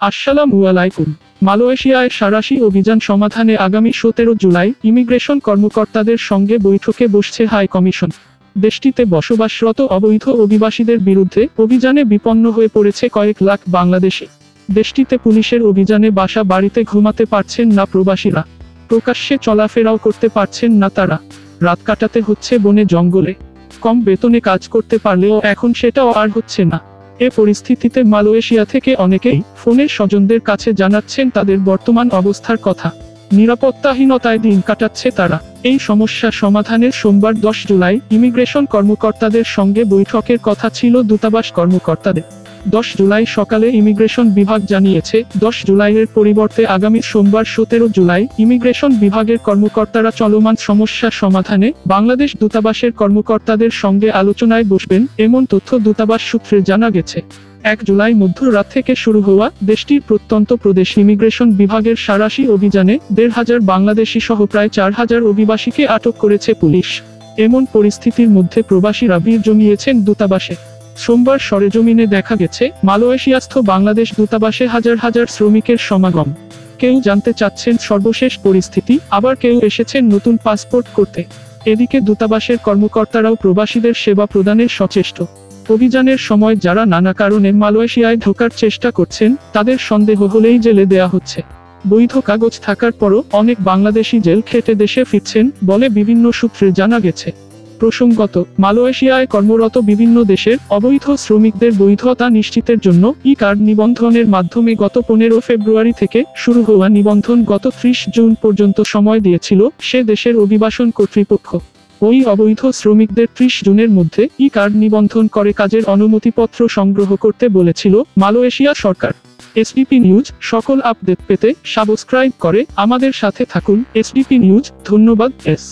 আসসালামু আলাইকুম। মালয়েশিয়ায় সারাশি অভিযান সমাধানে আগামী সতেরো জুলাই ইমিগ্রেশন কর্মকর্তাদের সঙ্গে বৈঠকে বসছে হাই কমিশন। দেশটিতে বসবাসরত অবৈধ অভিবাসীদের বিরুদ্ধে অভিযানে বিপন্ন হয়ে পড়েছে কয়েক লাখ বাংলাদেশি। দেশটিতে পুলিশের অভিযানে বাসা বাড়িতে ঘুমাতে পারছেন না প্রবাসীরা। প্রকাশ্যে চলাফেরাও করতে পারছেন না তারা। রাত কাটাতে হচ্ছে বনে জঙ্গলে। কম বেতনে কাজ করতে পারলেও এখন সেটাও আর হচ্ছে না। এ পরিস্থিতিতে মালয়েশিয়া থেকে অনেকেই ফোনের স্বজনদের কাছে জানাচ্ছেন তাদের বর্তমান অবস্থার কথা। নিরাপত্তাহীনতায় দিন কাটাচ্ছে তারা। এই সমস্যা সমাধানের সোমবার দশ জুলাই ইমিগ্রেশন কর্মকর্তাদের সঙ্গে বৈঠকের কথা ছিল দূতাবাস কর্মকর্তাদের। দশ জুলাই সকালে ইমিগ্রেশন বিভাগ জানিয়েছে, দশ জুলাইয়ের পরিবর্তে আগামী সোমবার সতেরো জুলাই ইমিগ্রেশন বিভাগের কর্মকর্তারা চলমান সমস্যা সমাধানে বাংলাদেশ দূতাবাসের কর্মকর্তাদের সঙ্গে আলোচনায় বসবেন, এমন তথ্য দূতাবাস সূত্রে জানা গেছে। এক জুলাই মধ্যরাত থেকে শুরু হওয়া দেশটির প্রত্যন্ত প্রদেশ ইমিগ্রেশন বিভাগের সারাশি অভিযানে দেড় হাজার বাংলাদেশি সহ প্রায় চার হাজার অভিবাসীকে আটক করেছে পুলিশ। এমন পরিস্থিতির মধ্যে প্রবাসীরা ভিড় জমিয়েছেন দূতাবাসে। সোমবার সরেজমিনে দেখা গেছে, মালয়েশিয়াস্থ বাংলাদেশ দূতাবাসে হাজার হাজার শ্রমিকের সমাগম। কেউ জানতে চাচ্ছেন সর্বশেষ পরিস্থিতি, আবার কেউ এসেছেন নতুন পাসপোর্ট করতে। এদিকে দূতাবাসের কর্মকর্তারাও প্রবাসীদের সেবা প্রদানের সচেষ্ট। অভিযানের সময় যারা নানা কারণে মালয়েশিয়ায় ঢোকার চেষ্টা করছেন, তাদের সন্দেহ হলেই জেলে দেয়া হচ্ছে। বৈধ কাগজ থাকার পরও অনেক বাংলাদেশি জেল খেটে দেশে ফিরছেন বলে বিভিন্ন সূত্রে জানা গেছে। প্রসঙ্গত, মালয়েশিয়ায় কর্মরত বিভিন্ন দেশের অবৈধ শ্রমিকদের বৈধতা নিশ্চিতের জন্য ই কার্ড নিবন্ধনের মাধ্যমে গত পনেরো ফেব্রুয়ারি থেকে শুরু হওয়া নিবন্ধন গত ত্রিশ জুন পর্যন্ত সময় দিয়েছিল সে দেশের অভিবাসন কর্তৃপক্ষ। ওই অবৈধ শ্রমিকদের ত্রিশ জুনের মধ্যে ই কার্ড নিবন্ধন করে কাজের অনুমতিপত্র সংগ্রহ করতে বলেছিল মালয়েশিয়া সরকার। এসডিপি নিউজ, সকল আপডেট পেতে সাবস্ক্রাইব করে আমাদের সাথে থাকুন। এসডিপি নিউজ, ধন্যবাদ, এস।